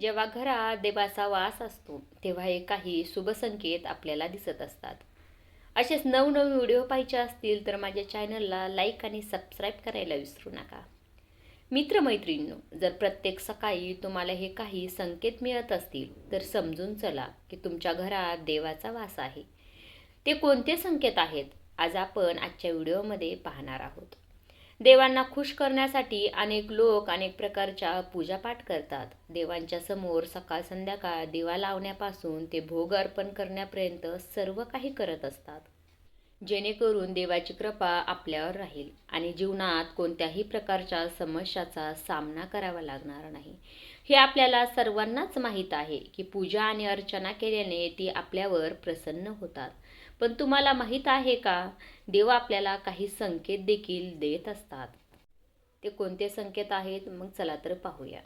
जेव्हा घरात देवाचा वास असतो तेव्हा हे काही शुभसंकेत आपल्याला दिसत असतात. असेच नवनवीन व्हिडिओ पाहिजे असतील तर माझ्या चॅनलला लाईक आणि सबस्क्राईब करायला विसरू नका. मित्रमैत्रिणींनो जर प्रत्येक सकाळी तुम्हाला हे काही संकेत मिळत असतील तर समजून चला की तुमच्या घरात देवाचा वास आहे. ते कोणते संकेत आहेत? आज आपण आजच्या व्हिडिओमध्ये पाहणार आहोत. देवांना खुश करण्यासाठी अनेक लोक अनेक प्रकारच्या पूजापाठ करतात. देवांच्या समोर सकाळ संध्याकाळ दिवा लावण्यापासून ते भोग अर्पण करण्यापर्यंत सर्व काही करत असतात. जेणेकरून देवाची कृपा आपल्यावर राहील आणि जीवनात कोणत्याही प्रकारच्या समस्याचा सामना करावा लागणार नाही. हे आपल्याला सर्वांनाच माहीत आहे की पूजा आणि अर्चना केल्याने ती आपल्यावर प्रसन्न होतात. पण तुम्हाला माहीत आहे का? देव आपल्याला काही संकेत देखील देत असतात. ते कोणते संकेत आहेत? मग चला तर पाहूया.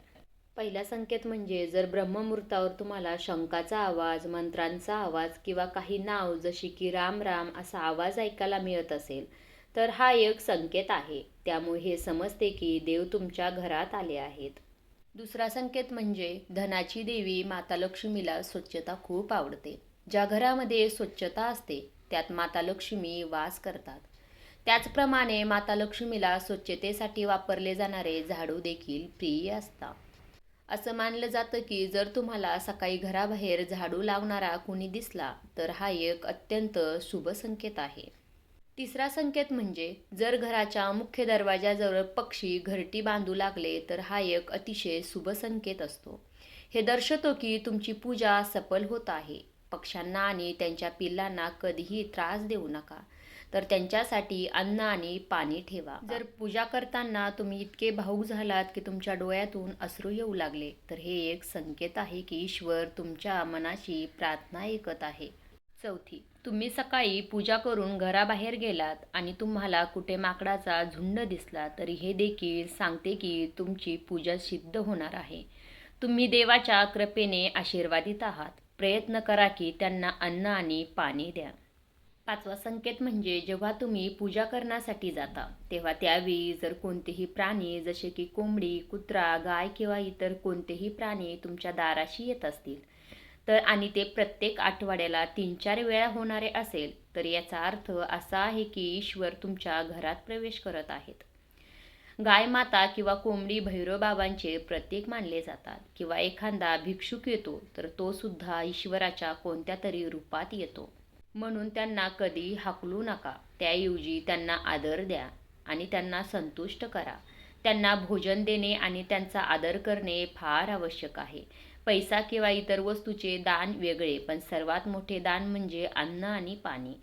पहिला संकेत म्हणजे जर ब्रह्ममुहूर्तावर तुम्हाला शंकाचा आवाज मंत्रांचा आवाज किंवा काही नाव जशी की राम राम असा आवाज ऐकायला मिळत असेल तर हा एक संकेत आहे. त्यामुळे हे समजते की देव तुमच्या घरात आले आहेत. दुसरा संकेत म्हणजे धनाची देवी माता लक्ष्मीला स्वच्छता खूप आवडते. ज्या घरामध्ये स्वच्छता असते त्यात माता लक्ष्मी वास करतात. त्याचप्रमाणे माता लक्ष्मीला स्वच्छतेसाठी वापरले जाणारे झाडू देखील प्रिय असतात. असं मानलं जातं की जर तुम्हाला सकाळी घराबाहेर झाडू लावणारा कुणी दिसला तर हा एक अत्यंत शुभ संकेत आहे. तिसरा संकेत म्हणजे जर घराच्या मुख्य दरवाजाजवळ पक्षी घरटी बांधू लागले तर हा एक अतिशय शुभ संकेत असतो. हे दर्शवतो की तुमची पूजा सफल होत आहे. पक्ष्यांना आणि त्यांच्या पिल्लांना कधीही त्रास देऊ नका. तर त्यांच्यासाठी अन्न आणि पाणी ठेवा. जर पूजा करताना तुम्ही इतके भाऊक झालात की तुमच्या डोळ्यातून अश्रू येऊ लागले तर हे एक संकेत आहे की ईश्वर तुमच्या मनाशी प्रार्थना ऐकत आहे. चौथी तुम्ही सकाळी पूजा करून घराबाहेर गेलात आणि तुम्हाला कुठे माकडाचा झुंड दिसला तरी हे देखील सांगते की तुमची पूजा सिद्ध होणार आहे. तुम्ही देवाच्या कृपेने आशीर्वादित आहात. प्रयत्न करा की त्यांना अन्न आणि पाणी द्या. पाचवा संकेत म्हणजे जेव्हा तुम्ही पूजा करण्यासाठी जाता तेव्हा त्यावेळी जर कोणतेही प्राणी जसे की कोंबडी कुत्रा गाय किंवा इतर कोणतेही प्राणी तुमच्या दाराशी येत असतील तर आणि ते प्रत्येक आठवड्याला तीन चार वेळा होणारे असेल तर याचा अर्थ असा आहे की ईश्वर तुमच्या घरात प्रवेश करत आहेत. गाय माता किंवा कोंबडी भैरवबाबांचे प्रतीक मानले जातात किंवा एखादा भिक्षुक येतो तर तो सुद्धा ईश्वराच्या कोणत्या तरी रूपात येतो. म्हणून त्यांना कधी हाकलू नका. त्याऐवजी त्यांना आदर द्या आणि त्यांना संतुष्ट करा. त्यांना भोजन देणे आणि त्यांचा आदर करणे फार आवश्यक आहे. पैसा किंवा इतर वस्तूचे दान वेगळे पण सर्वात मोठे दान म्हणजे अन्न आणि पाणी.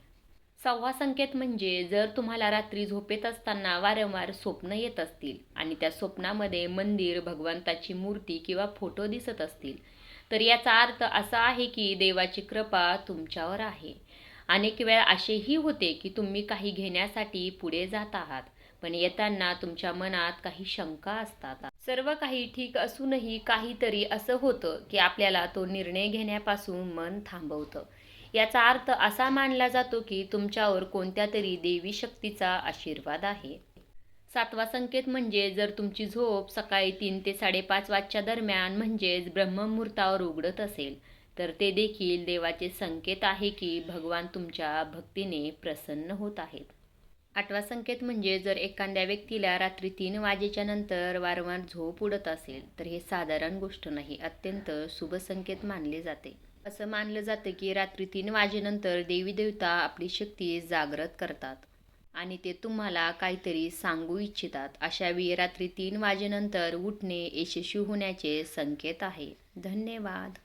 सहावा संकेत म्हणजे जर तुम्हाला रात्री झोपेत असताना वारंवार स्वप्न येत असतील आणि त्या स्वप्नामध्ये मंदिर भगवंताची मूर्ती किंवा फोटो दिसत असतील तर याचा अर्थ असा आहे की देवाची कृपा तुमच्यावर आहे. अनेक वेळा असेही होते की तुम्ही काही घेण्यासाठी पुढे जात आहात पण येताना तुमच्या मनात काही शंका असतात. सर्व काही ठीक असूनही काहीतरी असं होतं की आपल्याला तो निर्णय घेण्यापासून मन थांबवतं. याचा अर्थ असा मानला जातो की तुमच्यावर कोणत्या तरी देवी शक्तीचा आशीर्वाद आहे. सातवा संकेत म्हणजे जर तुमची झोप सकाळी तीन ते साडेपाच वाजच्या दरम्यान म्हणजेच ब्रह्ममुहूर्तावर उघडत असेल तर ते देखील देवाचे संकेत आहे की भगवान तुमच्या भक्तीने प्रसन्न होत आहेत. आठवा संकेत म्हणजे जर एखाद्या व्यक्तीला रात्री तीन वाजेच्या नंतर वारंवार झोप उडत असेल तर हे साधारण गोष्ट नाही अत्यंत शुभ संकेत मानले जाते. असं मानलं जातं की रात्री तीन वाजेनंतर देवी देवता आपली शक्ती जागृत करतात आणि ते तुम्हाला काहीतरी सांगू इच्छितात. अशावेळी रात्री तीन वाजेनंतर उठणे यशस्वी होण्याचे संकेत आहे. धन्यवाद.